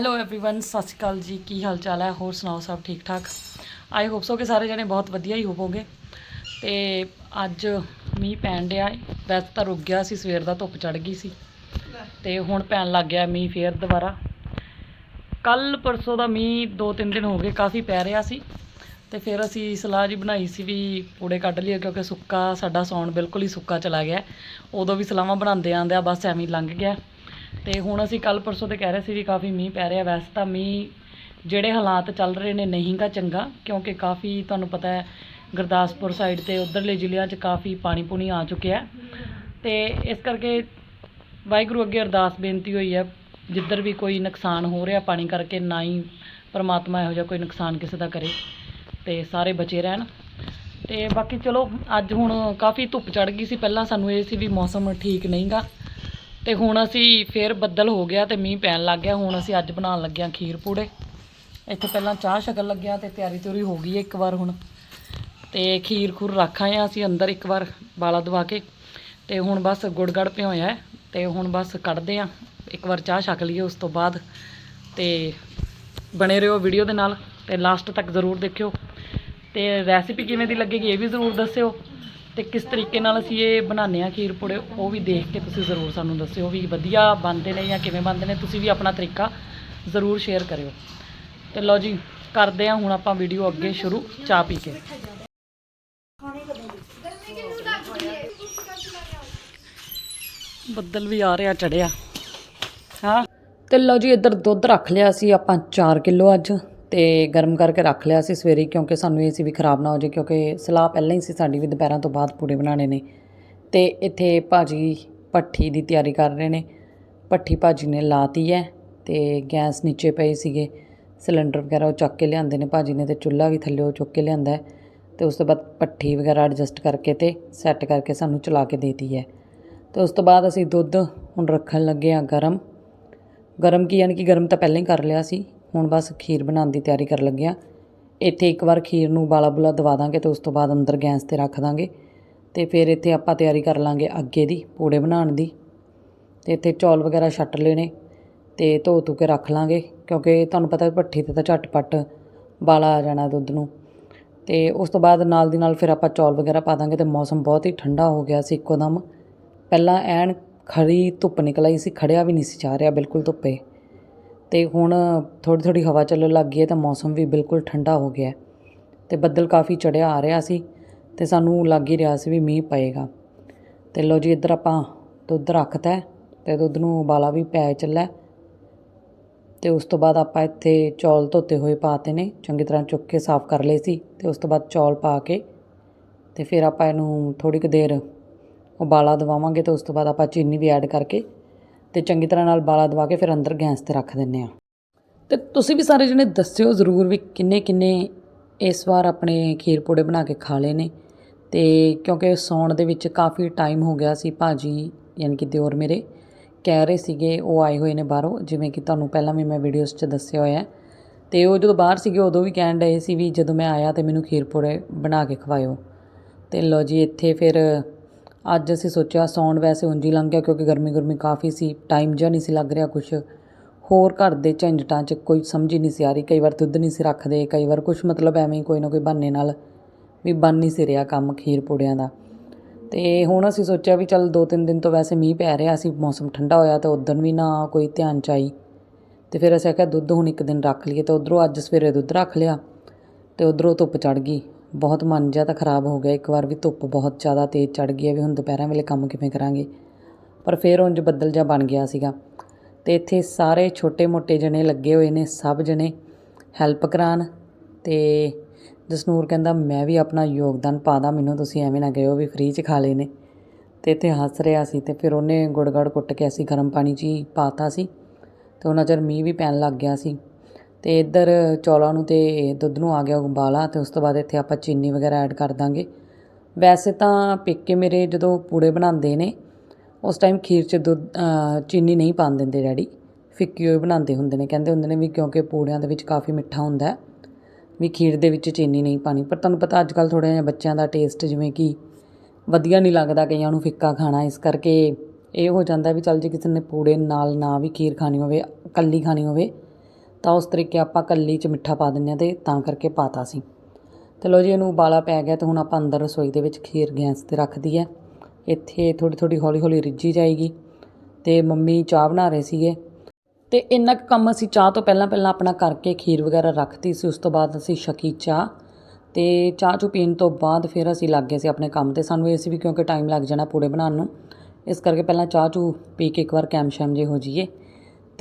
Hello everyone ਸਤਿ ਸ਼੍ਰੀ ਅਕਾਲ ਜੀ ਕੀ ਹਾਲ ਚਾਲ ਹੈ ਹੋਰ ਸੁਣਾਓ ਸਭ ਠੀਕ ਠਾਕ ਆਈ ਹੋਪ ਸੋ ਕਿ ਸਾਰੇ ਜਣੇ ਬਹੁਤ ਵਧੀਆ ਹੀ ਹੋਵੋਗੇ ਤੇ ਅੱਜ ਮੀਂਹ ਪੈਣ ਡਿਆ ਏ ਵੈਸੇ ਤਾਂ ਰੁਕ ਗਿਆ ਸੀ ਸਵੇਰ ਦਾ ਧੁੱਪ ਚੜ ਗਈ ਸੀ ਤੇ ਹੁਣ ਪੈਣ ਲੱਗ ਗਿਆ ਮੀਂਹ ਫੇਰ ਦੁਬਾਰਾ ਕੱਲ ਪਰਸੋਂ ਦਾ ਮੀਂਹ ਦੋ ਤਿੰਨ ਦਿਨ ਹੋ ਗਏ ਕਾਫੀ ਪੈ ਰਿਹਾ ਸੀ ਤੇ ਫਿਰ ਅਸੀਂ ਸਲਾਹ ਜੀ ਬਣਾਈ ਸੀ ਵੀ ਕੂੜੇ ਕੱਢ ਲਈਏ ਕਿਉਂਕਿ ਸੁੱਕਾ ਸਾਡਾ ਸੌਣ ਬਿਲਕੁਲ ਹੀ ਸੁੱਕਾ ਚਲਾ ਗਿਆ ਉਦੋਂ ਵੀ ਸਲਾਹਾਂ ਬਣਾਉਂਦੇ ਆਂਦੇ ਆ ਬਸ ਐਵੇਂ ਹੀ ਲੰਘ ਗਿਆ ਤੇ ਹੁਣ ਅਸੀਂ ਕੱਲ ਪਰਸੋਂ ਤੇ ਕਹਿ ਰਹੇ ਸੀ ਵੀ ਕਾਫੀ ਮੀਂਹ ਪੈ ਰਿਹਾ, ਵੈਸੇ ਤਾਂ ਮੀਂਹ ਜਿਹੜੇ ਹਾਲਾਤ ਚੱਲ ਰਹੇ ਨੇ ਨਹੀਂ ਗਾ ਚੰਗਾ, ਕਿਉਂਕਿ ਕਾਫੀ ਤੁਹਾਨੂੰ ਪਤਾ ਹੈ ਗੁਰਦਾਸਪੁਰ ਸਾਈਡ ਤੇ ਉਧਰਲੇ ਜ਼ਿਲ੍ਹਿਆਂ 'ਚ ਕਾਫੀ ਪਾਣੀ ਪੂਣੀ ਆ ਚੁੱਕਿਆ ਹੈ। ਤੇ ਇਸ ਕਰਕੇ ਵਾਹਿਗੁਰੂ ਅੱਗੇ ਅਰਦਾਸ ਬੇਨਤੀ ਹੋਈ ਹੈ, ਜਿੱਧਰ ਵੀ ਕੋਈ ਨੁਕਸਾਨ ਹੋ ਰਿਹਾ ਪਾਣੀ ਕਰਕੇ, ਨਾ ਹੀ ਪਰਮਾਤਮਾ ਇਹੋ ਜਿਹਾ ਕੋਈ ਨੁਕਸਾਨ ਕਿਸੇ ਦਾ ਕਰੇ ਤੇ ਸਾਰੇ ਬਚੇ ਰਹਿਣ। ਤੇ ਬਾਕੀ ਚਲੋ, ਅੱਜ ਹੁਣ ਕਾਫੀ ਧੁੱਪ ਚੜ ਗਈ ਸੀ, ਪਹਿਲਾਂ ਸਾਨੂੰ ਇਹ ਸੀ ਵੀ ਮੌਸਮ ਠੀਕ ਨਹੀਂਗਾ ਤੇ ਹੁਣ ਅਸੀਂ ਫੇਰ ਬੱਦਲ ਹੋ ਗਿਆ ਤੇ ਮੀਂਹ ਪੈਣ ਲੱਗ ਗਿਆ। ਹੁਣ ਅਸੀਂ ਅੱਜ ਬਣਾਉਣ ਲੱਗੇ ਹਾਂ ਖੀਰ ਪੂੜੇ। ਇੱਥੇ ਪਹਿਲਾਂ ਚਾਹ ਸ਼ਕਲ ਲੱਗਿਆ ਤੇ ਤਿਆਰੀ ਤਿਉਰੀ ਹੋ ਗਈ ਹੈ ਇੱਕ ਵਾਰ ਹੁਣ। ਤੇ ਖੀਰ ਖੁਰ ਰੱਖਾਂ ਆਏ ਹਾਂ ਅਸੀਂ ਅੰਦਰ ਇੱਕ ਵਾਰ ਬਾਲਾ ਦਵਾ ਕੇ। ਤੇ ਹੁਣ ਬਸ ਗੁੜ ਗੜ ਭਿਓਇਆ ਹੈ ਤੇ ਹੁਣ ਬਸ ਕੱਢਦੇ ਹਾਂ। ਇੱਕ ਵਾਰ ਚਾਹ ਛਕ ਲਈਏ ਉਸ ਤੋਂ ਬਾਅਦ। ਤੇ ਬਣੇ ਰਹੋ ਵੀਡੀਓ ਦੇ ਨਾਲ ਤੇ ਲਾਸਟ ਤੱਕ ਜ਼ਰੂਰ ਦੇਖਿਓ। ਤੇ ਰੈਸਿਪੀ ਕਿਵੇਂ ਦੀ ਲੱਗੇਗੀ ਇਹ ਵੀ ਜ਼ਰੂਰ ਦੱਸਿਓ। ਤੇ ਕਿਸ ਤਰੀਕੇ ਨਾਲ ਅਸੀਂ ਇਹ ਬਣਾਉਂਦੇ ਆ ਖੀਰ ਪੂੜੇ, ਉਹ ਵੀ ਦੇਖ ਕੇ ਤੁਸੀਂ ਜ਼ਰੂਰ ਸਾਨੂੰ ਦੱਸਿਓ ਵੀ ਵਧੀਆ ਬਣਦੇ ਨੇ ਜਾਂ ਕਿਵੇਂ ਬਣਦੇ ਨੇ, ਤੁਸੀਂ ਵੀ ਆਪਣਾ ਤਰੀਕਾ ਜ਼ਰੂਰ ਸ਼ੇਅਰ ਕਰਿਓ। ਤੇ ਲਓ ਜੀ, ਕਰਦੇ ਆ ਹੁਣ ਆਪਾਂ ਵੀਡੀਓ ਅੱਗੇ ਸ਼ੁਰੂ, ਚਾਹ ਪੀ ਕੇ। ਬੱਦਲ ਵੀ ਆ ਰਿਹਾ ਚੜਿਆ। ਹਾਂ। ਤੇ ਲਓ ਜੀ, ਇੱਧਰ ਦੁੱਧ ਰੱਖ ਲਿਆ ਸੀ, ਆਪਾਂ 4 ਕਿਲੋ ਅੱਜ। ਤੇ ਗਰਮ ਕਰਕੇ ਰੱਖ ਲਿਆ ਸੀ ਸਵੇਰੇ, ਕਿਉਂਕਿ ਸਾਨੂੰ ਇਹ ਸੀ ਵੀ ਖਰਾਬ ਨਾ ਹੋ ਜਾਏ ਕਿਉਂਕਿ ਸਲਾਹ ਪਹਿਲਾਂ ਹੀ ਸੀ ਸਾਡੀ ਵੀ ਦੁਪਹਿਰਾਂ ਤੋਂ ਬਾਅਦ ਪੂੜੇ ਬਣਾਉਣੇ ਨੇ। ਤੇ ਇੱਥੇ ਭਾਜੀ ਪੱਠੀ ਦੀ ਤਿਆਰੀ ਕਰ ਰਹੇ ਨੇ। ਪੱਠੀ ਭਾਜੀ ਨੇ ਲਾਤੀ ਹੈ ਤੇ ਗੈਸ ਨੀਚੇ ਪਈ ਸੀਗੇ। ਸਿਲੰਡਰ ਵਗੈਰਾ ਉਹ ਚੱਕ ਕੇ ਲਿਆਂਦੇ ਨੇ, ਭਾਜੀ ਨੇ ਤੇ ਚੁੱਲ੍ਹਾ ਵੀ ਥੱਲੇ ਉਹ ਚੁੱਕ ਕੇ ਲਿਆਂਦਾ ਹੈ। ਤੇ ਉਸ ਤੋਂ ਬਾਅਦ ਪੱਠੀ ਵਗੈਰਾ ਐਡਜਸਟ ਕਰਕੇ ਤੇ ਸੈੱਟ ਕਰਕੇ ਸਾਨੂੰ ਚਲਾ ਕੇ ਦੇਤੀ ਹੈ। ਤੇ ਉਸ ਤੋਂ ਬਾਅਦ ਅਸੀਂ ਦੁੱਧ ਹੁਣ ਰੱਖਣ ਲੱਗੇ ਆ ਗਰਮ। ਗਰਮ ਕੀ ਯਾਨੀ ਕਿ ਗਰਮ ਤਾਂ ਪਹਿਲਾਂ ਹੀ ਕਰ ਲਿਆ ਸੀ। ਹੁਣ ਬਸ ਖੀਰ ਬਣਾਉਣ ਦੀ ਤਿਆਰੀ ਕਰਨ ਲੱਗੇ ਆ। ਇੱਥੇ ਇੱਕ ਵਾਰ ਖੀਰ ਨੂੰ ਬਾਲਾ ਬੁਲਾ ਦਵਾ ਦਾਂਗੇ ਤੇ ਉਸ ਤੋਂ ਬਾਅਦ ਅੰਦਰ ਗੈਸ ਤੇ ਰੱਖ ਦਾਂਗੇ ਤੇ ਫਿਰ ਇੱਥੇ ਆਪਾਂ ਤਿਆਰੀ ਕਰ ਲਾਂਗੇ ਅੱਗੇ ਦੀ, ਪੂੜੇ ਬਣਾਉਣ ਦੀ। ਤੇ ਇੱਥੇ ਚੌਲ ਵਗੈਰਾ ਛੱਟ ਲੈਣੇ ਤੇ ਧੋ ਧੂ ਕੇ ਰੱਖ ਲਾਂਗੇ ਕਿਉਂਕਿ ਤੁਹਾਨੂੰ ਪਤਾ ਭੱਠੀ ਤੇ ਤਾਂ ਝਟਪਟ ਬਾਲਾ ਆ ਜਾਣਾ ਦੁੱਧ ਨੂੰ। ਤੇ ਉਸ ਤੋਂ ਬਾਅਦ ਨਾਲ ਦੀ ਨਾਲ ਫਿਰ ਆਪਾਂ ਚੌਲ ਵਗੈਰਾ ਪਾ ਦਾਂਗੇ ਤੇ ਮੌਸਮ ਬਹੁਤ ਹੀ ਠੰਡਾ ਹੋ ਗਿਆ ਸੀ ਇੱਕੋ ਦਮ। ਪਹਿਲਾਂ ਐਨ ਖੜੀ ਧੁੱਪ ਨਿਕਲ ਆਈ ਸੀ, ਖੜਿਆ ਵੀ ਨਹੀਂ ਸੀ ਜਾ ਰਿਹਾ, ਬਿਲਕੁਲ ਧੁੱਪੇ। ਅਤੇ ਹੁਣ ਥੋੜ੍ਹੀ ਥੋੜ੍ਹੀ ਹਵਾ ਚੱਲਣ ਲੱਗ ਗਈ ਹੈ ਤਾਂ ਮੌਸਮ ਵੀ ਬਿਲਕੁਲ ਠੰਡਾ ਹੋ ਗਿਆ ਅਤੇ ਬੱਦਲ ਕਾਫੀ ਚੜ੍ਹਿਆ ਆ ਰਿਹਾ ਸੀ ਅਤੇ ਸਾਨੂੰ ਲੱਗ ਹੀ ਰਿਹਾ ਸੀ ਵੀ ਮੀਂਹ ਪਏਗਾ। ਅਤੇ ਲਓ ਜੀ ਇੱਧਰ ਆਪਾਂ ਦੁੱਧ ਰੱਖਤਾ ਅਤੇ ਦੁੱਧ ਨੂੰ ਉਬਾਲਾ ਵੀ ਪੈ ਚੱਲਾ ਅਤੇ ਉਸ ਤੋਂ ਬਾਅਦ ਆਪਾਂ ਇੱਥੇ ਚੌਲ ਧੋਤੇ ਹੋਏ ਪਾਤੇ ਨੇ, ਚੰਗੀ ਤਰ੍ਹਾਂ ਚੁੱਕ ਕੇ ਸਾਫ਼ ਕਰ ਲਏ ਸੀ ਅਤੇ ਉਸ ਤੋਂ ਬਾਅਦ ਚੌਲ ਪਾ ਕੇ ਅਤੇ ਫਿਰ ਆਪਾਂ ਇਹਨੂੰ ਥੋੜ੍ਹੀ ਕੁ ਦੇਰ ਉਬਾਲਾ ਦਵਾਵਾਂਗੇ ਅਤੇ ਉਸ ਤੋਂ ਬਾਅਦ ਆਪਾਂ ਚੀਨੀ ਵੀ ਐਡ ਕਰਕੇ ਤੇ ਚੰਗੀ ਤਰ੍ਹਾਂ ਨਾਲ ਬਾਲਾ ਦਵਾ ਕੇ ਫਿਰ ਅੰਦਰ ਗੈਸ ਤੇ ਰੱਖ ਦਿੰਨੇ ਆ ਤੇ ਤੁਸੀਂ ਵੀ ਸਾਰੇ ਜਣੇ ਦੱਸਿਓ ਜ਼ਰੂਰ ਵੀ ਕਿੰਨੇ ਕਿੰਨੇ ਇਸ ਵਾਰ ਆਪਣੇ ਖੀਰ ਪੂੜੇ ਬਣਾ ਕੇ ਖਾ ਲਏ ਨੇ। ਤੇ ਕਿਉਂਕਿ ਸੌਣ ਦੇ ਵਿੱਚ ਕਾਫੀ ਟਾਈਮ ਹੋ ਗਿਆ ਸੀ ਭਾਜੀ, ਯਾਨੀ ਕਿ ਦਿਓਰ ਮੇਰੇ, ਕਹਿ ਰਹੇ ਸੀਗੇ ਉਹ ਆਏ ਹੋਏ ਨੇ ਬਾਹਰੋਂ, ਜਿਵੇਂ ਕਿ ਤੁਹਾਨੂੰ ਪਹਿਲਾਂ ਵੀ ਮੈਂ ਵੀਡੀਓਜ਼ 'ਚ ਦੱਸਿਆ ਹੋਇਆ। ਹੈ। ਤੇ ਉਹ ਜਦੋਂ ਬਾਹਰ ਸੀਗੇ ਉਦੋਂ ਵੀ ਕਹਿਣ ਡਏ ਸੀ ਵੀ ਜਦੋਂ ਮੈਂ ਆਇਆ ਤੇ ਮੈਨੂੰ ਖੀਰ ਪੂੜੇ ਬਣਾ ਕੇ ਖਵਾਇਓ। ਤੇ ਲੋ ਜੀ, ਇੱਥੇ ਫਿਰ ਅੱਜ ਅਸੀਂ ਸੋਚਿਆ ਸੌਣ ਵੈਸੇ ਉਂਝ ਹੀ ਲੰਘ ਗਿਆ ਕਿਉਂਕਿ ਗਰਮੀ ਗਰਮੀ ਕਾਫੀ ਸੀ ਟਾਈਮ ਜਿਹਾ ਨਹੀਂ ਸੀ ਲੱਗ ਰਿਹਾ ਕੁਝ ਹੋਰ ਘਰ ਦੇ ਝੰਜਟਾਂ 'ਚ ਕੋਈ ਸਮਝ ਹੀ ਨਹੀਂ ਸੀ ਆ ਰਹੀ, ਕਈ ਵਾਰ ਦੁੱਧ ਨਹੀਂ ਸੀ ਰੱਖਦੇ, ਕਈ ਵਾਰ ਕੁਝ ਮਤਲਬ ਐਵੇਂ ਹੀ ਕੋਈ ਨਾ ਕੋਈ ਬਹਾਨੇ ਨਾਲ ਵੀ ਬਣ ਨਹੀਂ ਸੀ ਰਿਹਾ ਕੰਮ ਖੀਰ ਪੂੜਿਆਂ ਦਾ। ਤੇ ਹੁਣ ਅਸੀਂ ਸੋਚਿਆ ਵੀ ਚੱਲ ਦੋ ਤਿੰਨ ਦਿਨ ਤੋਂ ਵੈਸੇ ਮੀਂਹ ਪੈ ਰਿਹਾ ਸੀ ਮੌਸਮ ਠੰਡਾ ਹੋਇਆ ਤੇ ਉਦੋਂ ਵੀ ਨਾ ਕੋਈ ਧਿਆਨ ਚ ਆਈ। ਤੇ ਫਿਰ ਅਸੀਂ ਆਖਿਆ ਦੁੱਧ ਹੁਣ ਇੱਕ ਦਿਨ ਰੱਖ ਲਈਏ ਤੇ ਉਧਰੋਂ ਅੱਜ ਸਵੇਰੇ ਦੁੱਧ ਰੱਖ ਲਿਆ ਤੇ ਉਧਰੋਂ ਧੁੱਪ ਚੜ ਗਈ। ਬਹੁਤ ਮਨ ਜਿਹਾ ਤਾਂ ਖਰਾਬ ਹੋ ਗਿਆ। ਇੱਕ ਵਾਰ ਵੀ ਧੁੱਪ ਬਹੁਤ ਜ਼ਿਆਦਾ ਤੇਜ਼ ਚੜ ਗਈ ਹੈ ਵੀ ਹੁਣ ਦੁਪਹਿਰਾਂ ਵੇਲੇ ਕੰਮ ਕਿਵੇਂ ਕਰਾਂਗੇ। ਪਰ ਫਿਰ ਉਂਝ ਬੱਦਲ ਜਿਹਾ ਬਣ ਗਿਆ ਸੀਗਾ। ਤੇ ਇੱਥੇ ਸਾਰੇ ਛੋਟੇ-ਮੋਟੇ ਜਣੇ ਲੱਗੇ ਹੋਏ ਨੇ, ਸਭ ਜਣੇ ਹੈਲਪ ਕਰਾਉਣ ਤੇ ਜਸਨੂਰ ਕਹਿੰਦਾ, ਮੈਂ ਵੀ ਆਪਣਾ ਯੋਗਦਾਨ ਪਾਦਾ ਮੈਨੂੰ ਤੁਸੀਂ ਐਵੇਂ ਨਾ ਕਹੋ ਵੀ ਫ੍ਰੀ 'ਚ ਖਾ ਲਏ ਨੇ। ਤੇ ਇੱਥੇ ਹੱਸ ਰਿਹਾ ਸੀ ਤੇ ਫਿਰ ਉਹਨੇ ਗੁੜਗੜ ਕੁੱਟ ਕੇ ਅਸੀਂ ਗਰਮ ਪਾਣੀ 'ਚ ਹੀ ਪਾਤਾ ਸੀ ਤੇ ਉਹਨਾਂ ਚਿਰ ਮੀਂਹ ਵੀ ਪੈਣ ਲੱਗ ਗਿਆ ਸੀ। ਤੇ ਇੱਧਰ ਚੌਲਾਂ ਨੂੰ ਤੇ ਦੁੱਧ ਨੂੰ ਆ ਗਿਆ ਉਬਾਲਾ ਤੇ ਉਸ ਤੋਂ ਬਾਅਦ ਇੱਥੇ ਆਪਾਂ ਚੀਨੀ ਵਗੈਰਾ ਐਡ ਕਰ ਦਾਂਗੇ। ਵੈਸੇ ਤਾਂ ਪੇਕੇ ਮੇਰੇ ਜਦੋਂ ਪੂੜੇ ਬਣਾਉਂਦੇ ਨੇ, ਉਸ ਟਾਈਮ ਖੀਰ 'ਚ ਦੁੱਧ ਚੀਨੀ ਨਹੀਂ ਪਾਉਣ ਦਿੰਦੇ ਡੈਡੀ। ਫਿੱਕੀ ਹੋਈ ਬਣਾਉਂਦੇ ਹੁੰਦੇ ਨੇ, ਕਹਿੰਦੇ ਹੁੰਦੇ ਨੇ ਵੀ ਕਿਉਂਕਿ ਪੂੜਿਆਂ ਦੇ ਵਿੱਚ ਕਾਫੀ ਮਿੱਠਾ ਹੁੰਦਾ ਵੀ ਖੀਰ ਦੇ ਵਿੱਚ ਚੀਨੀ ਨਹੀਂ ਪਾਣੀ ਪਰ ਤੁਹਾਨੂੰ ਪਤਾ ਅੱਜ ਕੱਲ ਥੋੜ੍ਹਾ ਜਿਹਾ ਬੱਚਿਆਂ ਦਾ ਟੇਸਟ ਜਿਵੇਂ ਕਿ ਵਧੀਆ ਨਹੀਂ ਲੱਗਦਾ ਕਈਆਂ ਨੂੰ ਫਿੱਕਾ ਖਾਣਾ, ਇਸ ਕਰਕੇ ਇਹ ਹੋ ਜਾਂਦਾ ਵੀ ਚੱਲ ਜੇ ਕਿਸੇ ਨੇ ਪੂੜੇ ਨਾਲ ਨਾ ਵੀ ਖੀਰ ਖਾਣੀ ਹੋਵੇ, ਇਕੱਲੀ ਖਾਣੀ ਹੋਵੇ ਤਾਂ ਉਸ ਤਰੀਕੇ ਆਪਾਂ ਕੱਲੀ ਚ ਮਿੱਠਾ ਪਾ ਦਿੰਦੇ ਹਾਂ ਤੇ ਤਾਂ ਕਰਕੇ ਪਾਤਾ ਸੀ। ਤੇ ਲੋ ਜੀ, ਇਹਨੂੰ ਉਬਾਲਾ ਪੈ ਗਿਆ ਤੇ ਹੁਣ ਆਪਾਂ ਅੰਦਰ ਰਸੋਈ ਦੇ ਵਿੱਚ ਖੀਰ ਗੈਸ ਤੇ ਰੱਖਦੀ ਹੈ। ਇੱਥੇ ਥੋੜੀ ਥੋੜੀ ਹੌਲੀ ਹੌਲੀ ਰਿੱਝੀ ਜਾਏਗੀ ਤੇ ਮੰਮੀ ਚਾਹ ਬਣਾ ਰਹੇ ਸੀਗੇ। ਤੇ ਇੰਨਾ ਕੁ ਕੰਮ ਅਸੀਂ ਚਾਹ ਤੋਂ ਪਹਿਲਾਂ ਪਹਿਲਾਂ ਆਪਣਾ ਕਰਕੇ ਖੀਰ ਵਗੈਰਾ ਰੱਖਤੀ ਸੀ, ਉਸ ਤੋਂ ਬਾਅਦ ਅਸੀਂ ਛਕੀ ਚਾਹ ਤੇ ਚਾਹ ਚੂ ਪੀਣ ਤੋਂ ਬਾਅਦ ਫਿਰ ਅਸੀਂ ਲੱਗ ਗਏ ਸੀ ਆਪਣੇ ਕੰਮ ਤੇ। ਸਾਨੂੰ ਇਹ ਸੀ ਵੀ ਕਿਉਂਕਿ ਟਾਈਮ ਲੱਗ ਜਾਣਾ ਪੂੜੇ ਬਣਾਉਣ ਨੂੰ, ਇਸ ਕਰਕੇ ਪਹਿਲਾਂ ਚਾਹ ਚੂ ਪੀ ਕੇ ਇੱਕ ਵਾਰ ਕੈਮ ਸ਼ੈਮ ਜੇ ਹੋ ਜਾਈਏ।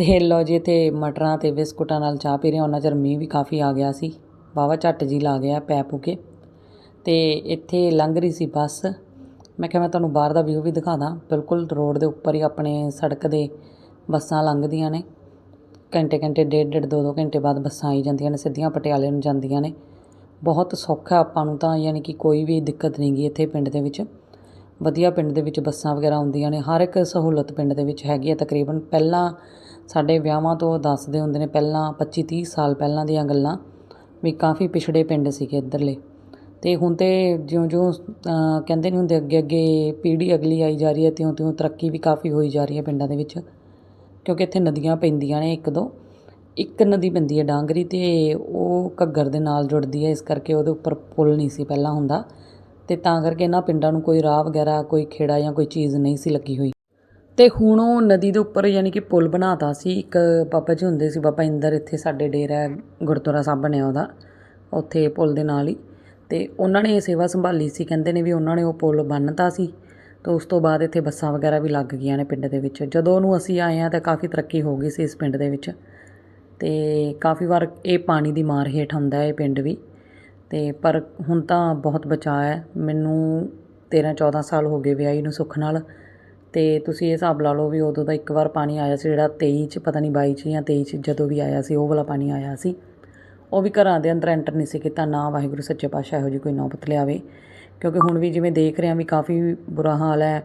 ਤੇ ਲਓ ਜੀ, ਇੱਥੇ ਮਟਰਾਂ ਤੇ ਬਿਸਕੁਟਾਂ ਨਾਲ ਚਾਹ ਪੀ ਰਹੇ ਉਹਨਾਂ ਚਿਰ ਮੀਂਹ ਵੀ ਕਾਫੀ ਆ ਗਿਆ ਸੀ। ਵਾਹਵਾ ਝੱਟ ਜੀ ਲਾ ਗਿਆ ਪੈ ਪੂ ਕੇ। ਤੇ ਇੱਥੇ ਲੰਘ ਰਹੀ ਸੀ ਬੱਸ। ਮੈਂ ਕਿਹਾ ਮੈਂ ਤੁਹਾਨੂੰ ਬਾਹਰ ਦਾ ਵਿਊ ਵੀ ਦਿਖਾ ਦਾਂ। ਬਿਲਕੁਲ ਰੋਡ ਦੇ ਉੱਪਰ ਹੀ ਆਪਣੇ ਸੜਕ ਦੇ ਬੱਸਾਂ ਲੰਘਦੀਆਂ ਨੇ। ਘੰਟੇ ਘੰਟੇ, ਡੇਢ ਡੇਢ, ਦੋ ਦੋ ਘੰਟੇ ਬਾਅਦ ਬੱਸਾਂ ਆਈ ਜਾਂਦੀਆਂ ਨੇ, ਸਿੱਧੀਆਂ ਪਟਿਆਲੇ ਨੂੰ ਜਾਂਦੀਆਂ ਨੇ। ਬਹੁਤ ਸੌਖਾ ਆਪਾਂ ਨੂੰ ਤਾਂ, ਯਾਨੀ ਕਿ ਕੋਈ ਵੀ ਦਿੱਕਤ ਨਹੀਂ ਗਈ ਇੱਥੇ ਪਿੰਡ ਦੇ ਵਿੱਚ। ਵਧੀਆ ਪਿੰਡ ਦੇ ਵਿੱਚ ਬੱਸਾਂ ਵਗੈਰਾ ਆਉਂਦੀਆਂ ਨੇ। ਹਰ ਇੱਕ ਸਹੂਲਤ ਪਿੰਡ ਦੇ ਵਿੱਚ ਹੈਗੀ ਹੈ। ਤਕਰੀਬਨ ਪਹਿਲਾਂ ਸਾਡੇ ਵਿਆਹਾਂ ਤੋਂ ਦੱਸਦੇ ਹੁੰਦੇ ਨੇ ਪਹਿਲਾਂ 25 30 ਸਾਲ ਪਹਿਲਾਂ ਦੀਆਂ ਗੱਲਾਂ ਵੀ ਕਾਫੀ ਪਿਛੜੇ ਪਿੰਡ ਸੀਗੇ ਇੱਧਰਲੇ। ਤੇ ਹੁਣ ਤੇ ਜਿਉਂ-ਜਿਉਂ ਕਹਿੰਦੇ ਨਹੀਂ ਹੁੰਦੇ ਅੱਗੇ ਅੱਗੇ ਪੀੜ੍ਹੀ ਅਗਲੀ ਆਈ ਜਾ ਰਹੀ ਹੈ, ਤਿਉਂ-ਤਿਉਂ ਤਰੱਕੀ ਵੀ ਕਾਫੀ ਹੋਈ ਜਾ ਰਹੀ ਹੈ ਪਿੰਡਾਂ ਦੇ ਵਿੱਚ। ਕਿਉਂਕਿ ਇੱਥੇ ਨਦੀਆਂ ਪੈਂਦੀਆਂ ਨੇ ਇੱਕ ਦੋ। ਇੱਕ ਨਦੀ ਪੈਂਦੀ ਹੈ ਡਾਂਗਰੀ ਤੇ ਉਹ ਘੱਗਰ ਦੇ ਨਾਲ ਜੁੜਦੀ ਹੈ, ਇਸ ਕਰਕੇ ਉਹਦੇ ਉੱਪਰ ਪੁਲ ਨਹੀਂ ਸੀ ਪਹਿਲਾਂ ਹੁੰਦਾ। ਤੇ ਤਾਂ ਕਰਕੇ ਇਹਨਾਂ ਪਿੰਡਾਂ ਨੂੰ ਕੋਈ ਰਾਹ ਵਗੈਰਾ, ਕੋਈ ਖੇੜਾ ਜਾਂ ਕੋਈ ਚੀਜ਼ ਨਹੀਂ ਸੀ ਲੱਗੀ ਹੋਈ। ਤੇ ਹੁਣ ਉਹ ਨਦੀ ਦੇ ਉੱਪਰ ਯਾਨੀ ਕਿ ਪੁਲ ਬਣਾਤਾ ਸੀ, ਇੱਕ ਬਾਬਾ ਜੀ ਹੁੰਦੇ ਸੀ, ਬਾਬਾ ਇੰਦਰ ਇੱਥੇ ਸਾਡੇ ਡੇਰਾ ਗੁਰਦੁਆਰਾ ਸਾਹਿਬ ਬਣਿਆ ਉਹਦਾ, ਉੱਥੇ ਪੁਲ ਦੇ ਨਾਲ ਹੀ। ਤੇ ਉਹਨਾਂ ਨੇ ਇਹ ਸੇਵਾ ਸੰਭਾਲੀ ਸੀ, ਕਹਿੰਦੇ ਨੇ ਵੀ ਉਹਨਾਂ ਨੇ ਉਹ ਪੁਲ ਬੰਨਤਾ ਸੀ, ਤੇ ਉਸ ਤੋਂ ਬਾਅਦ ਇੱਥੇ ਬੱਸਾਂ ਵਗੈਰਾ ਵੀ ਲੱਗ ਗਈਆਂ ਨੇ ਪਿੰਡ ਦੇ ਵਿੱਚ। ਜਦੋਂ ਉਹਨੂੰ ਅਸੀਂ ਆਏ ਆ ਤਾਂ ਕਾਫੀ ਤਰੱਕੀ ਹੋ ਗਈ ਸੀ ਇਸ ਪਿੰਡ ਦੇ ਵਿੱਚ। ਤੇ ਕਾਫੀ ਵਾਰ ਇਹ ਪਾਣੀ ਦੀ ਮਾਰ ਹੇਠ ਹੁੰਦਾ ਹੈ ਇਹ ਪਿੰਡ ਵੀ। ਤੇ ਪਰ ਹੁਣ ਤਾਂ ਬਹੁਤ ਬਚਾਅ ਹੈ। ਮੈਨੂੰ 13 14 ਸਾਲ ਹੋ ਗਏ ਵਿਆਹੀ ਨੂੰ ਸੁੱਖ ਨਾਲ। ਅਤੇ ਤੁਸੀਂ ਇਹ ਹਿਸਾਬ ਲਾ ਲਓ ਵੀ ਉਦੋਂ ਦਾ ਇੱਕ ਵਾਰ ਪਾਣੀ ਆਇਆ ਸੀ, ਜਿਹੜਾ ਤੇਈ ਚ ਪਤਾ ਨਹੀਂ ਬਾਈ ਚ ਜਾਂ ਤੇਈ ਚ ਜਦੋਂ ਵੀ ਆਇਆ ਸੀ, ਉਹ ਵਾਲਾ ਪਾਣੀ ਆਇਆ ਸੀ। ਉਹ ਵੀ ਘਰਾਂ ਦੇ ਅੰਦਰ ਐਂਟਰ ਨਹੀਂ ਸੀ ਕੀਤਾ, ਨਾ ਵਾਹਿਗੁਰੂ ਸੱਚੇ ਪਾਤਸ਼ਾਹ ਇਹੋ ਜਿਹੀ ਕੋਈ ਨੌਬਤ ਲਿਆਵੇ। ਕਿਉਂਕਿ ਹੁਣ ਵੀ ਜਿਵੇਂ ਦੇਖ ਰਹੇ ਹਾਂ ਵੀ ਕਾਫੀ ਬੁਰਾ ਹਾਲ ਹੈ,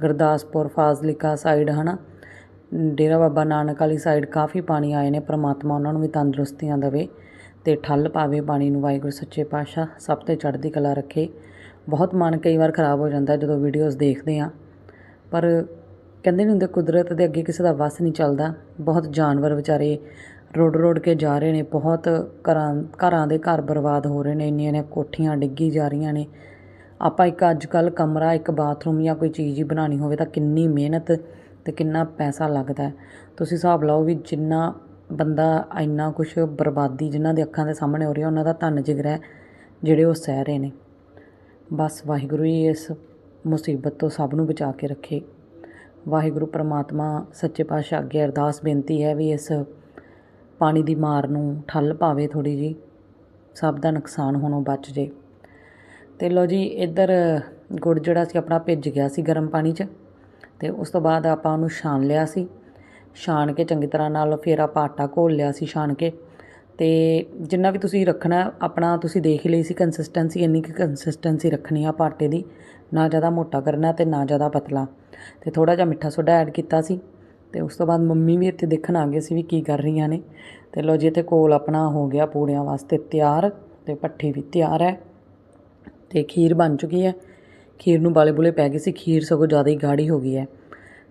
ਗੁਰਦਾਸਪੁਰ, ਫਾਜ਼ਿਲਕਾ ਸਾਈਡ ਹਨਾ। ਡੇਰਾ ਬਾਬਾ ਨਾਨਕ ਵਾਲੀ ਸਾਈਡ ਕਾਫੀ ਪਾਣੀ ਆਏ ਨੇ, ਪ੍ਰਮਾਤਮਾ ਉਹਨਾਂ ਨੂੰ ਵੀ ਤੰਦਰੁਸਤੀਆਂ ਦੇਵੇ ਤੇ ਠੱਲ ਪਾਵੇ ਪਾਣੀ ਨੂੰ ਵਾਹਿਗੁਰੂ ਸੱਚੇ ਪਾਤਸ਼ਾਹ, ਸਭ ਤੇ ਚੜ੍ਹਦੀ ਕਲਾ ਰੱਖੇ। ਬਹੁਤ ਮਨ ਕਈ ਵਾਰ ਖਰਾਬ ਹੋ ਜਾਂਦਾ ਜਦੋਂ ਵੀਡੀਓਜ਼ ਦੇਖਦੇ ਆ ਪਰ ਕਹਿੰਦੇ ਨਹੀਂ ਹੁੰਦੇ ਕੁਦਰਤ ਦੇ ਅੱਗੇ ਕਿਸੇ ਦਾ ਵੱਸ ਨਹੀਂ ਚੱਲਦਾ। ਬਹੁਤ ਜਾਨਵਰ ਵਿਚਾਰੇ ਰੋਡ ਰੋਡ ਕੇ ਜਾ ਰਹੇ ਨੇ, ਬਹੁਤ ਘਰਾਂ ਘਰਾਂ ਦੇ ਘਰ ਬਰਬਾਦ ਹੋ ਰਹੇ ਨੇ, ਇੰਨੀਆਂ ਨੇ ਕੋਠੀਆਂ ਡਿੱਗੀ ਜਾ ਰਹੀਆਂ ਨੇ। ਆਪਾਂ ਇੱਕ ਅੱਜ ਕੱਲ ਕਮਰਾ, ਇੱਕ ਬਾਥਰੂਮ ਜਾਂ ਕੋਈ ਚੀਜ਼ ਹੀ ਬਣਾਉਣੀ ਹੋਵੇ ਤਾਂ ਕਿੰਨੀ ਮਿਹਨਤ ਤੇ ਕਿੰਨਾ ਪੈਸਾ ਲੱਗਦਾ ਤੁਸੀਂ ਹਿਸਾਬ ਲਾਓ ਵੀ ਜਿੰਨਾ ਬੰਦਾ ਇੰਨਾ ਕੁਝ ਬਰਬਾਦੀ ਜਿਨ੍ਹਾਂ ਦੇ ਅੱਖਾਂ ਦੇ ਸਾਹਮਣੇ ਹੋ ਰਹੀ ਹੈ ਉਹਨਾਂ ਦਾ ਧੰਨ ਜਿਗਰਾ ਜਿਹੜੇ ਉਹ ਸਹਿ ਰਹੇ ਨੇ। ਬਸ ਵਾਹਿਗੁਰੂ ਹੀ ਇਸ ਮੁਸੀਬਤ ਤੋਂ ਸਭ ਨੂੰ ਬਚਾ ਕੇ ਰੱਖੇ। ਵਾਹਿਗੁਰੂ ਪ੍ਰਮਾਤਮਾ ਸੱਚੇ ਪਾਤਸ਼ਾਹ ਅੱਗੇ ਅਰਦਾਸ ਬੇਨਤੀ ਹੈ ਵੀ ਇਸ ਪਾਣੀ ਦੀ ਮਾਰ ਨੂੰ ਠੱਲ ਪਾਵੇ ਥੋੜੀ ਜੀ ਸਭ ਦਾ ਨੁਕਸਾਨ ਹੋਣੋਂ ਬਚ ਜੇ। ਤੇ ਲੋ ਜੀ, ਇੱਧਰ ਗੁੜ ਜਿਹੜਾ ਸੀ ਆਪਣਾ ਭਿੱਜ ਗਿਆ ਸੀ ਗਰਮ ਪਾਣੀ 'ਚ ਤੇ ਉਸ ਤੋਂ ਬਾਅਦ ਆਪਾਂ ਉਹਨੂੰ ਛਾਣ ਲਿਆ ਸੀ। ਛਾਣ ਕੇ ਚੰਗੀ ਤਰ੍ਹਾਂ ਨਾਲ ਫਿਰ ਆਪਾਂ ਆਟਾ ਘੋਲ ਲਿਆ ਸੀ ਛਾਣ ਕੇ ਤੇ ਜਿੰਨਾ ਵੀ ਤੁਸੀਂ ਰੱਖਣਾ, ਆਪਣਾ ਤੁਸੀਂ ਦੇਖ ਹੀ ਲਈ ਸੀ ਕੰਸਿਸਟੈਂਸੀ ਇੰਨੀ ਕਿ ਕੰਸਿਸਟੈਂਸੀ ਰੱਖਣੀ ਆ ਆਪਾਂ ਆਟੇ ਦੀ। ਨਾ ਜ਼ਿਆਦਾ ਮੋਟਾ ਕਰਨਾ ਤੇ ਨਾ ਜ਼ਿਆਦਾ ਪਤਲਾ। ਤੇ ਥੋੜਾ ਜਿਹਾ ਮਿੱਠਾ ਸੋਡਾ ਐਡ ਕੀਤਾ ਸੀ। ਤੇ ਉਸ ਤੋਂ ਬਾਅਦ ਮੰਮੀ ਵੀ ਇੱਥੇ ਦੇਖਣ ਆ ਗਏ ਸੀ ਵੀ ਕੀ ਕਰ ਰਹੀਆਂ ਨੇ। ਤੇ ਲੋ ਜੀ, ਇੱਥੇ ਕੋਲ ਆਪਣਾ ਹੋ ਗਿਆ ਪੂੜਿਆਂ ਵਾਸਤੇ ਤਿਆਰ ਤੇ ਪੱਠੀ ਵੀ ਤਿਆਰ ਹੈ। ਤੇ ਖੀਰ ਬਣ ਚੁੱਕੀ ਹੈ। ਖੀਰ ਨੂੰ ਬਾਲੇ ਬੁਲੇ ਪੈ ਗਏ ਸੀ। ਖੀਰ ਸਗੋਂ ਜ਼ਿਆਦਾ ਹੀ ਗਾੜੀ ਹੋ ਗਈ ਹੈ।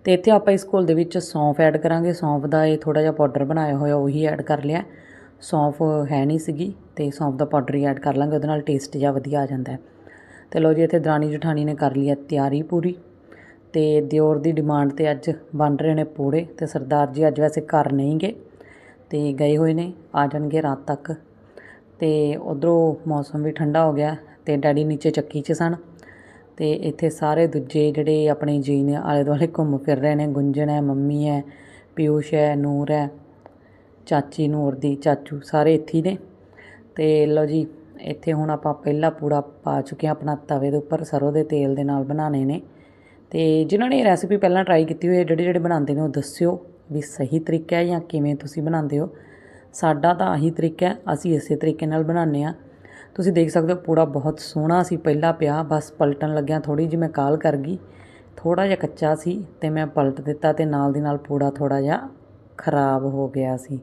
ਤੇ ਇੱਥੇ ਆਪਾਂ ਇਸ ਘੋਲ ਦੇ ਵਿੱਚ ਸੌਂਫ ਐਡ ਕਰਾਂਗੇ। ਸੌਂਫ ਦਾ ਇਹ ਥੋੜਾ ਜਿਹਾ ਪਾਊਡਰ ਬਣਾਇਆ ਹੋਇਆ, ਉਹੀ ਐਡ ਕਰ ਲਿਆ। ਸੌਂਫ ਹੈ ਨਹੀਂ ਸੀਗੀ ਤੇ ਸੌਂਫ ਦਾ ਪਾਊਡਰ ਹੀ ਐਡ ਕਰ ਲਾਂਗੇ। ਉਹਦੇ ਨਾਲ ਟੇਸਟ ਜਿਹਾ ਵਧੀਆ ਆ ਜਾਂਦਾ ਹੈ। ਤੇ ਲੋ ਜੀ, ਇੱਥੇ ਦਰਾਣੀ ਜਠਾਣੀ ਨੇ ਕਰ ਲਈ ਹੈ ਤਿਆਰੀ ਪੂਰੀ ਤੇ ਦਿਓਰ ਦੀ ਡਿਮਾਂਡ ਤੇ ਅੱਜ ਬਣ ਰਹੇ ਨੇ ਪੂੜੇ ਤੇ ਸਰਦਾਰ ਜੀ ਅੱਜ ਵੈਸੇ ਘਰ ਨਹੀਂ ਗਏ ਤੇ ਗਏ ਹੋਏ ਨੇ, ਆ ਜਾਣਗੇ ਰਾਤ ਤੱਕ ਤੇ ਉਧਰੋਂ ਮੌਸਮ ਵੀ ਠੰਡਾ ਹੋ ਗਿਆ ਤੇ ਡੈਡੀ ਨੀਚੇ ਚੱਕੀ 'ਚ ਸਨ ਤੇ ਇੱਥੇ ਸਾਰੇ ਦੂਜੇ ਜਿਹੜੇ ਆਪਣੇ ਜੀ ਨੇ ਆਲੇ ਦੁਆਲੇ ਘੁੰਮ ਫਿਰ ਰਹੇ ਨੇ ਗੁੰਜਨ ਹੈ, ਮੰਮੀ ਹੈ, ਪਿਊਸ਼ ਹੈ, ਨੂਰ ਹੈ, ਚਾਚੀ ਨੂਰ ਦੀ ਚਾਚੂ ਸਾਰੇ ਇੱਥੇ ਨੇ ਤੇ ਲਓ ਜੀ ਇੱਥੇ ਹੁਣ ਆਪਾਂ ਪਹਿਲਾ ਪੂੜਾ ਪਾ ਚੁੱਕੇ ਹਾਂ ਆਪਣਾ ਤਵੇ ਦੇ ਉੱਪਰ, ਸਰੋਂ ਦੇ ਤੇਲ ਦੇ ਨਾਲ ਬਣਾਉਣੇ ਨੇ। ਤੇ ਜਿਨ੍ਹਾਂ ਨੇ ਇਹ ਰੈਸਿਪੀ ਪਹਿਲਾਂ ਟਰਾਈ ਕੀਤੀ ਹੋਈ ਹੈ, ਜਿਹੜੇ ਜਿਹੜੇ ਬਣਾਉਂਦੇ ਨੇ ਉਹ ਦੱਸਿਓ ਵੀ ਸਹੀ ਤਰੀਕਾ ਹੈ ਜਾਂ ਕਿਵੇਂ ਤੁਸੀਂ ਬਣਾਉਂਦੇ ਹੋ। ਸਾਡਾ ਤਾਂ ਆਹੀ ਤਰੀਕਾ ਹੈ, ਅਸੀਂ ਇਸੇ ਤਰੀਕੇ ਨਾਲ ਬਣਾਉਂਦੇ ਆ ਤੁਸੀਂ ਦੇਖ ਸਕਦੇ ਹੋ ਪੂੜਾ ਬਹੁਤ ਸੋਹਣਾ ਸੀ, ਪਹਿਲਾਂ ਪਿਆ, ਬਸ ਪਲਟਣ ਲੱਗਿਆ ਥੋੜੀ ਜਿਹੀ ਮੈਂ ਕਾਲ ਕਰ ਗਈ। ਥੋੜਾ ਜਿਹਾ ਕੱਚਾ ਸੀ ਤੇ ਮੈਂ ਪਲਟ ਦਿੱਤਾ ਤੇ ਨਾਲ ਦੀ ਨਾਲ ਪੂੜਾ ਥੋੜਾ ਜਿਹਾ ਖਰਾਬ ਹੋ ਗਿਆ ਸੀ।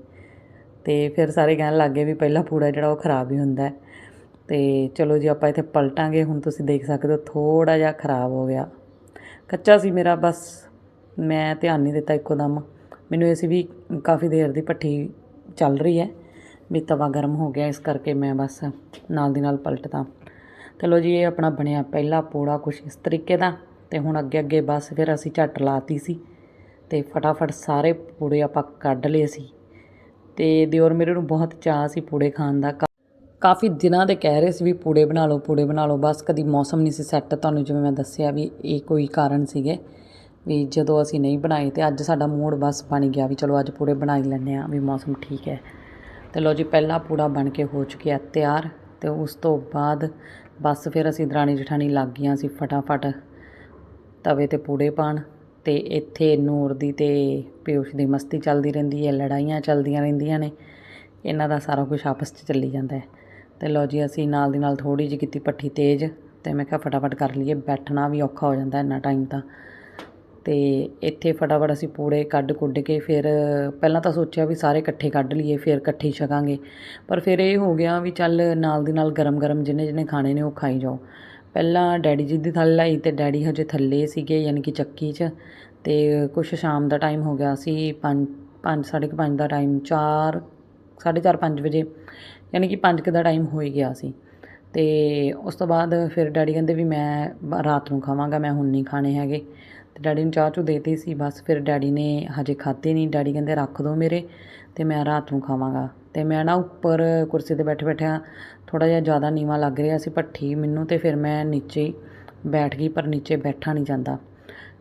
ਤੇ ਫਿਰ ਸਾਰੇ ਕਹਿਣ ਲੱਗ ਗਏ ਵੀ ਪਹਿਲਾ ਪੂੜਾ ਜਿਹੜਾ ਉਹ ਖਰਾਬ ਹੀ ਹੁੰਦਾ ਹੈ। ਤੇ ਚਲੋ ਜੀ ਆਪਾਂ ਇੱਥੇ ਪਲਟਾਂਗੇ, ਹੁਣ ਤੁਸੀਂ ਦੇਖ ਸਕਦੇ ਹੋ ਥੋੜਾ ਜਿਹਾ ਖਰਾਬ ਹੋ ਗਿਆ। ਕੱਚਾ ਸੀ ਮੇਰਾ ਬਸ, ਮੈਂ ਧਿਆਨ ਨਹੀਂ ਦਿੱਤਾ ਇੱਕੋ ਦਮ ਮੈਨੂੰ ਇਹ ਸੀ ਵੀ ਕਾਫੀ ਦੇਰ ਦੀ ਭੱਠੀ ਚੱਲ ਰਹੀ ਹੈ, ਵੀ ਤਵਾ ਗਰਮ ਹੋ ਗਿਆ, ਇਸ ਕਰਕੇ ਮੈਂ ਬਸ ਨਾਲ ਦੀ ਨਾਲ ਪਲਟਦਾ ਚਲੋ ਜੀ, ਇਹ ਆਪਣਾ ਬਣਿਆ ਪਹਿਲਾ ਪੂੜਾ ਕੁਛ ਇਸ ਤਰੀਕੇ ਦਾ, ਤੇ ਹੁਣ ਅੱਗੇ ਅੱਗੇ ਬਸ ਫਿਰ ਅਸੀਂ ਝੱਟ ਲਾਤੀ ਸੀ। ਤੇ ਫਟਾਫਟ ਸਾਰੇ ਪੂੜੇ ਆਪਾਂ ਕੱਢ ਲਏ ਸੀ। ਤੇ ਦਿਓਰ ਮੇਰੇ ਨੂੰ ਬਹੁਤ ਚਾਅ ਸੀ ਪੂੜੇ ਖਾਣ ਦਾ। ਕਾ- ਕਾਫੀ ਦਿਨਾਂ ਦੇ ਕਹਿ ਰਹੇ ਸੀ ਵੀ ਪੂੜੇ ਬਣਾ ਲਓ, ਪੂੜੇ ਬਣਾ ਲਓ। ਬਸ ਕਦੀ ਮੌਸਮ ਨਹੀਂ ਸੀ ਸੈੱਟ ਤੁਹਾਨੂੰ ਜਿਵੇਂ ਮੈਂ ਦੱਸਿਆ ਵੀ ਇਹ ਕੋਈ ਕਾਰਨ ਸੀਗੇ ਵੀ ਜਦੋਂ ਅਸੀਂ ਨਹੀਂ ਬਣਾਏ ਤੇ ਅੱਜ ਸਾਡਾ ਮੂਡ ਬਸ ਬਣ ਗਿਆ ਵੀ ਚਲੋ ਅੱਜ ਪੂੜੇ ਬਣਾ ਹੀ ਲੈਂਦੇ ਆ ਵੀ ਮੌਸਮ ਠੀਕ ਹੈ। ਤੇ ਲੋ ਜੀ, ਪਹਿਲਾ ਪੂੜਾ ਬਣ ਕੇ ਹੋ ਚੁੱਕਿਆ ਤਿਆਰ ਤੇ ਉਸ ਤੋਂ ਬਾਅਦ ਬਸ ਫਿਰ ਅਸੀਂ ਦਰਾਣੀ ਜਠਾਣੀ ਲੱਗ ਗਈਆਂ ਸੀ ਫਟਾਫਟ ਤਵੇ ਤੇ ਪੂੜੇ ਪਾਣ ਤੇ ਇੱਥੇ ਨੂਰ ਦੀ ਤੇ ਪਿਊਸ਼ ਦੀ ਮਸਤੀ ਚੱਲਦੀ ਰਹਿੰਦੀ ਹੈ, ਲੜਾਈਆਂ ਚੱਲਦੀਆਂ ਰਹਿੰਦੀਆਂ ਨੇ। ਇਹਨਾਂ ਦਾ ਸਾਰਾ ਕੁਝ ਆਪਸ 'ਚ ਚੱਲੀ ਜਾਂਦਾ ਹੈ। ਤੇ ਲਓ ਜੀ, ਅਸੀਂ ਨਾਲ ਦੀ ਨਾਲ ਥੋੜੀ ਜਿਹੀ ਕੀਤੀ ਪੱਠੀ ਤੇਜ਼ ਤੇ ਮੈਂ ਕਿਹਾ ਫਟਾਫਟ ਕਰ ਲਈਏ, ਬੈਠਣਾ ਵੀ ਔਖਾ ਹੋ ਜਾਂਦਾ ਇੰਨਾ ਟਾਈਮ ਤਾਂ। ਤੇ ਇੱਥੇ ਫਟਾਫਟ ਅਸੀਂ ਪੂੜੇ ਕੱਢ ਕੁੱਢ ਕੇ ਫਿਰ ਪਹਿਲਾਂ ਤਾਂ ਸੋਚਿਆ ਵੀ ਸਾਰੇ ਇਕੱਠੇ ਕੱਢ ਲਈਏ, ਫਿਰ ਇਕੱਠੇ ਛਕਾਂਗੇ। ਪਰ ਫਿਰ ਇਹ ਹੋ ਗਿਆ ਵੀ ਚੱਲ ਨਾਲ ਦੀ ਨਾਲ ਗਰਮ ਗਰਮ ਜਿੰਨੇ ਜਿੰਨੇ ਖਾਣੇ ਨੇ ਉਹ ਖਾਈ ਜਾਓ। ਪਹਿਲਾਂ ਡੈਡੀ ਜੀ ਦੀ ਥੱਲੇ ਲਾਈ ਤੇ ਡੈਡੀ ਹਜੇ ਥੱਲੇ ਸੀਗੇ ਯਾਨੀ ਕਿ ਚੱਕੀ 'ਚ ਤੇ ਕੁਛ ਸ਼ਾਮ ਦਾ ਟਾਈਮ ਹੋ ਗਿਆ ਸੀ 5 5 5:30 ਦਾ ਟਾਈਮ 4 4:30 5 ਵਜੇ ਯਾਨੀ ਕਿ 5 ਦਾ ਟਾਈਮ ਹੋ ਹੀ ਗਿਆ ਸੀ। ਤੇ ਉਸ ਤੋਂ ਬਾਅਦ ਫਿਰ ਡੈਡੀ ਕਹਿੰਦੇ ਵੀ ਮੈਂ ਰਾਤ ਨੂੰ ਖਾਵਾਂਗਾ, ਮੈਂ ਹੁਣ ਨਹੀਂ ਖਾਣੇ ਹੈਗੇ। ਤੇ ਡੈਡੀ ਨੂੰ ਚਾਹ ਚੂ ਦੇਤੀ ਸੀ, ਬਸ ਫਿਰ ਡੈਡੀ ਨੇ ਹਜੇ ਖਾਧੇ ਨਹੀਂ। ਡੈਡੀ ਕਹਿੰਦੇ ਰੱਖ ਦੋ ਮੇਰੇ ਤੇ ਮੈਂ ਰਾਤ ਨੂੰ ਖਾਵਾਂਗਾ। ਤੇ ਮੈਂ ਨਾ ਉੱਪਰ ਕੁਰਸੀ ਤੇ ਬੈਠੇ ਬੈਠਿਆ ਥੋੜਾ ਜਿਹਾ ਜ਼ਿਆਦਾ ਨੀਵਾ ਲੱਗ ਰਿਹਾ ਸੀ ਭੱਠੀ ਮੈਨੂੰ ਤੇ ਫਿਰ ਮੈਂ ਨੀਚੇ ਬੈਠ ਗਈ, ਪਰ ਨੀਚੇ ਬੈਠਾ ਨਹੀਂ ਜਾਂਦਾ।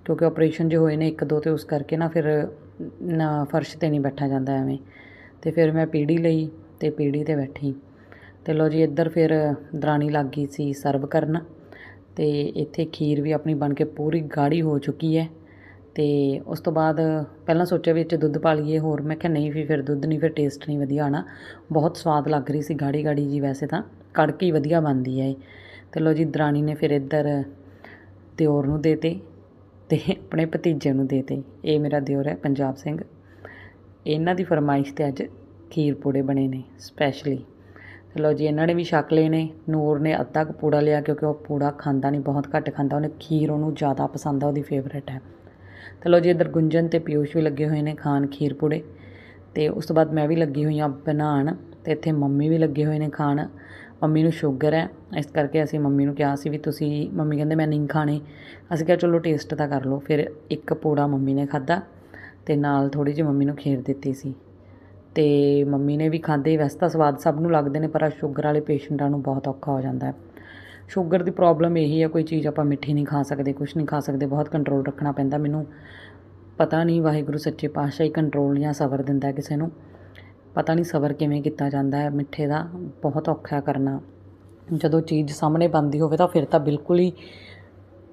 ਕਿਉਂਕਿ ਆਪਰੇਸ਼ਨ ਜੇ ਹੋਏ ਨੇ ਇੱਕ ਦੋ ਤੇ ਉਸ ਕਰਕੇ ਨਾ ਫਿਰ ਨਾ, ਫਰਸ਼ ਤੇ ਨਹੀਂ ਬੈਠਾ ਜਾਂਦਾ ਐਵੇਂ। ਤੇ ਫਿਰ ਮੈਂ ਪੀੜੀ ਲਈ। ਤੇ ਪੀੜੀ ਤੇ ਬੈਠੀ। ਤੇ ਲੋ ਜੀ, ਇੱਧਰ ਫਿਰ ਦਰਾਣੀ ਲੱਗ ਗਈ ਸੀ ਸਰਵ ਕਰਨ। ਤੇ ਇੱਥੇ ਖੀਰ ਵੀ ਆਪਣੀ ਬਣ ਕੇ ਪੂਰੀ ਗਾੜੀ ਹੋ ਚੁੱਕੀ ਹੈ। ਤੇ ਉਸ ਤੋਂ ਬਾਅਦ ਪਹਿਲਾਂ ਸੋਚਿਆ ਵੀ ਇੱਥੇ ਦੁੱਧ ਪਾ ਲਈਏ ਹੋਰ। ਮੈਂ ਕਿਹਾ ਨਹੀਂ ਵੀ ਫਿਰ ਦੁੱਧ ਨਹੀਂ, ਫਿਰ ਟੇਸਟ ਨਹੀਂ ਵਧੀਆ ਆਣਾ ਬਹੁਤ ਸਵਾਦ ਲੱਗ ਰਹੀ ਸੀ ਗਾੜੀ ਗਾੜੀ ਜੀ ਵੈਸੇ ਤਾਂ। ਕੜਕ ਹੀ ਵਧੀਆ ਬਣਦੀ ਹੈ ਇਹ। ਤੇ ਲੋ ਜੀ, ਦਰਾਣੀ ਨੇ ਫਿਰ ਇੱਧਰ ਦਿਓਰ ਨੂੰ ਦੇਤੇ ਤੇ ਆਪਣੇ ਭਤੀਜੇ ਨੂੰ ਦੇਤੇ ਇਹ ਮੇਰਾ ਦਿਓਰ ਹੈ, ਪੰਜਾਬ ਸਿੰਘ। ਇਹਨਾਂ ਦੀ ਫਰਮਾਇਸ਼ ਤੇ ਅੱਜ ਖੀਰ ਪੂੜੇ ਬਣੇ ਨੇ ਸਪੈਸ਼ਲੀ ਲਓ ਜੀ, ਇਹਨਾਂ ਨੇ ਵੀ ਛਕ ਲਏ ਨੇ। ਨੂਰ ਨੇ ਅੱਧਾ ਕੁ ਪੂੜਾ ਲਿਆ, ਕਿਉਂਕਿ ਉਹ ਪੂੜਾ ਖਾਂਦਾ ਨਹੀਂ, ਬਹੁਤ ਘੱਟ ਖਾਂਦਾ। ਉਹਨੇ ਖੀਰ ਉਹਨੂੰ ਜ਼ਿਆਦਾ ਪਸੰਦ ਆ, ਉਹਦੀ ਫੇਵਰੇਟ ਹੈ। ਚਲੋ ਜੀ, ਇੱਧਰ ਗੁੰਜਨ ਤੇ ਪਿਊਸ਼ ਵੀ ਲੱਗੇ ਹੋਏ ਨੇ ਖਾਣ ਖੀਰ ਪੂੜੇ। ਤੇ ਉਸ ਤੋਂ ਬਾਅਦ ਮੈਂ ਵੀ ਲੱਗੀ ਹੋਈ ਹਾਂ ਬਣਾਉਣ, ਤੇ ਇੱਥੇ ਮੰਮੀ ਵੀ ਲੱਗੇ ਹੋਏ ਨੇ ਖਾਣ। ਮੰਮੀ ਨੂੰ ਸ਼ੂਗਰ ਹੈ, ਇਸ ਕਰਕੇ ਅਸੀਂ ਮੰਮੀ ਨੂੰ ਕਿਹਾ ਸੀ ਵੀ ਤੁਸੀਂ, ਮੰਮੀ ਕਹਿੰਦੇ ਮੈਂ ਨਹੀਂ ਖਾਣੇ। ਅਸੀਂ ਕਿਹਾ ਚਲੋ ਟੇਸਟ ਤਾਂ ਕਰ ਲਓ, ਫਿਰ ਇੱਕ ਪੂੜਾ ਮੰਮੀ ਨੇ ਖਾਧਾ, ਤੇ ਨਾਲ ਥੋੜੀ ਜਿਹੀ ਮੰਮੀ ਨੂੰ ਖੀਰ ਦਿੱਤੀ ਸੀ। ਅਤੇ ਮੰਮੀ ਨੇ ਵੀ ਖਾਧੇ ਵੈਸੇ ਤਾਂ ਸਵਾਦ ਸਭ ਨੂੰ ਲੱਗਦੇ ਨੇ, ਪਰ ਸ਼ੂਗਰ ਵਾਲੇ ਪੇਸ਼ੈਂਟਾਂ ਨੂੰ ਬਹੁਤ ਔਖਾ ਹੋ ਜਾਂਦਾ ਹੈ। ਸ਼ੂਗਰ ਦੀ ਪ੍ਰੋਬਲਮ ਇਹੀ ਹੈ, ਕੋਈ ਚੀਜ਼ ਆਪਾਂ ਮਿੱਠੀ ਨਹੀਂ ਖਾ ਸਕਦੇ ਕੁਝ ਨਹੀਂ ਖਾ ਸਕਦੇ, ਬਹੁਤ ਕੰਟਰੋਲ ਰੱਖਣਾ ਪੈਂਦਾ। ਮੈਨੂੰ ਪਤਾ ਨਹੀਂ ਵਾਹਿਗੁਰੂ ਸੱਚੇ ਪਾਤਸ਼ਾਹ ਹੀ ਕੰਟਰੋਲ ਜਾਂ ਸਬਰ ਦਿੰਦਾ ਕਿਸੇ ਨੂੰ। ਪਤਾ ਨਹੀਂ ਸਬਰ ਕਿਵੇਂ ਕੀਤਾ ਜਾਂਦਾ ਹੈ, ਮਿੱਠੇ ਦਾ ਬਹੁਤ ਔਖਾ ਕਰਨਾ। ਜਦੋਂ ਚੀਜ਼ ਸਾਹਮਣੇ ਬਣਦੀ ਹੋਵੇ ਤਾਂ ਫਿਰ ਤਾਂ ਬਿਲਕੁਲ ਹੀ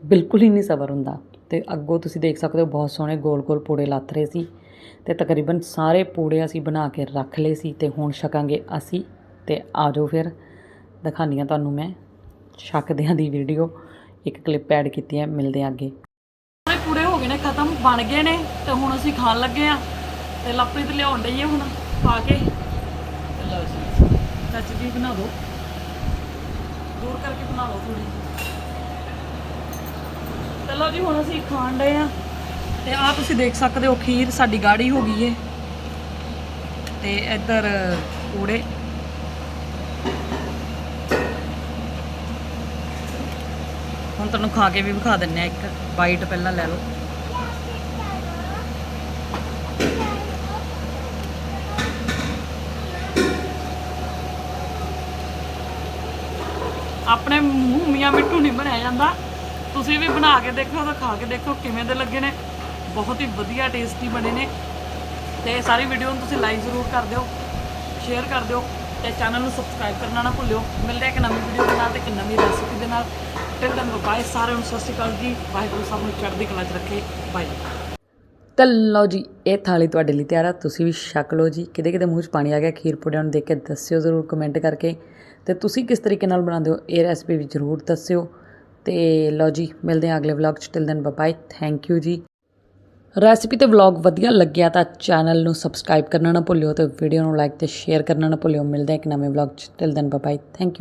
ਬਿਲਕੁਲ ਹੀ ਨਹੀਂ ਸਬਰ ਹੁੰਦਾ। ਤੇ ਅੱਗੋਂ ਤੁਸੀਂ ਦੇਖ ਸਕਦੇ ਹੋ, ਬਹੁਤ ਸੋਹਣੇ ਗੋਲ-ਗੋਲ ਪੂੜੇ ਲੱਥ ਰਹੇ ਸੀ। ਤੇ ਤਕਰੀਬਨ ਸਾਰੇ ਪੂੜੇ ਅਸੀਂ ਬਣਾ ਕੇ ਰੱਖ ਲਏ ਸੀ ਤੇ ਹੁਣ ਛਕਾਂਗੇ ਅਸੀਂ ਤੇ ਆ ਜਾਓ ਫਿਰ। ਦਿਖਾਉਂਦੀ ਹਾਂ ਤੁਹਾਨੂੰ ਮੈਂ ਛਕਦਿਆਂ ਦੀ ਵੀਡੀਓ। ਇੱਕ ਕਲਿੱਪ ਐਡ ਕੀਤੀ ਹੈ, ਮਿਲਦੇ ਹਾਂ ਅੱਗੇ। ਸਾਰੇ ਪੂੜੇ ਹੋ ਗਏ ਨੇ, ਖਤਮ, ਬਣ ਗਏ ਨੇ ਤੇ ਹੁਣ ਅਸੀਂ ਖਾਣ ਲੱਗੇ ਆ ਤੇ ਲਾਪਰੀ ਤੇ ਲਿਆਉਣ ਡਈ ਹੁਣ ਪਾ ਕੇ। ਲਓ ਜੀ ਚਾਚੀ ਜੀ ਬਣਾ ਦਿਓ ਦੂਰ ਕਰਕੇ ਬਣਾ ਲਓ ਥੋੜੀ ਚਲੋ ਜੀ, ਹੁਣ ਅਸੀਂ ਖਾਣ ਡਏ ਆ ਤੇ ਆ ਤੁਸੀਂ ਦੇਖ ਸਕਦੇ ਹੋ ਖੀਰ ਸਾਡੀ ਗਾੜੀ ਹੋ ਗਈ ਏ। ਤੇ ਇੱਧਰ ਕੂੜੇ ਹੁਣ ਤੁਹਾਨੂੰ ਖਾ ਕੇ ਵੀ ਵਿਖਾ ਦਿੰਨੇ ਆ, ਇੱਕ ਬਾਈਟ ਪਹਿਲਾਂ ਲੈ ਲਓ। ਆਪਣੇ ਮੂੰਹ ਮੀਆਂ ਮਿੱਠੂ ਨਹੀਂ ਬਣਾਇਆ ਜਾਂਦਾ। ਤੁਸੀਂ ਵੀ ਬਣਾ ਕੇ ਦੇਖੋ ਤਾਂ ਖਾ ਕੇ ਦੇਖੋ ਕਿਵੇਂ ਦੇ ਲੱਗੇ ਨੇ। ਬਹੁਤ ਹੀ ਵਧੀਆ ਟੇਸਟੀ ਬਣੇ ਨੇ। ਤੇ ਸਾਰੀ ਵੀਡੀਓ ਨੂੰ ਤੁਸੀਂ ਲਾਈਕ ਜ਼ਰੂਰ ਕਰ ਦਿਓ ਸ਼ੇਅਰ ਕਰ ਦਿਓ ਤੇ ਚੈਨਲ ਨੂੰ ਸਬਸਕ੍ਰਾਈਬ ਕਰਨਾ ਨਾ ਭੁੱਲਿਓ। ਮਿਲਦੇ ਹਾਂ ਇੱਕ ਨਵੀਂ ਵੀਡੀਓ ਦੇ ਨਾਲ ਤੇ ਇੱਕ ਨਵੀਂ ਰੈਸਿਪੀ ਦੇ ਨਾਲ। ਟਿਲ ਦਨ ਬਾਏ ਸਾਰਿਆਂ ਨੂੰ, ਸਤਿ ਸ਼੍ਰੀ ਅਕਾਲ ਜੀ। ਵਾਹਿਗੁਰੂ ਸਭ ਨੂੰ ਚੜ੍ਹਦੀ ਕਲਾ 'ਚ ਰੱਖੇ। ਬਾਏ ਤਾਂ ਲਓ ਜੀ, ਇਹ ਥਾਲੀ ਤੁਹਾਡੇ ਲਈ ਤਿਆਰ ਆ। ਤੁਸੀਂ ਵੀ ਛਕ ਲਓ ਜੀ। ਕਿਤੇ ਕਿਤੇ ਮੂੰਹ 'ਚ ਪਾਣੀ ਆ ਗਿਆ, ਖੀਰ ਪੂੜਿਆਂ ਨੂੰ ਦੇਖ ਕੇ ਦੱਸਿਓ ਜ਼ਰੂਰ ਕਮੈਂਟ ਕਰਕੇ। ਤੇ ਤੁਸੀਂ ਕਿਸ ਤਰੀਕੇ ਨਾਲ ਬਣਾਉਂਦੇ ਹੋ, ਇਹ ਰੈਸਪੀ ਵੀ ਜ਼ਰੂਰ ਦੱਸਿਓ। ਤੇ ਲਓ ਜੀ, ਮਿਲਦੇ ਹਾਂ ਅਗਲੇ ਵਲੌਗ 'ਚ। Till then bye thank you ji. Recipe ਤੇ ਵਲੌਗ ਵਧੀਆ ਲੱਗਿਆ ਤਾਂ ਚੈਨਲ ਨੂੰ ਸਬਸਕ੍ਰਾਈਬ ਕਰਨਾ ਨਾ ਭੁੱਲਿਓ ਤੇ ਵੀਡੀਓ ਨੂੰ ਲਾਈਕ ਤੇ ਸ਼ੇਅਰ ਕਰਨਾ ਨਾ ਭੁੱਲਿਓ। ਮਿਲਦੇ ਇੱਕ ਨਵੇਂ ਵਲੌਗ 'ਚ। Till then bye thank you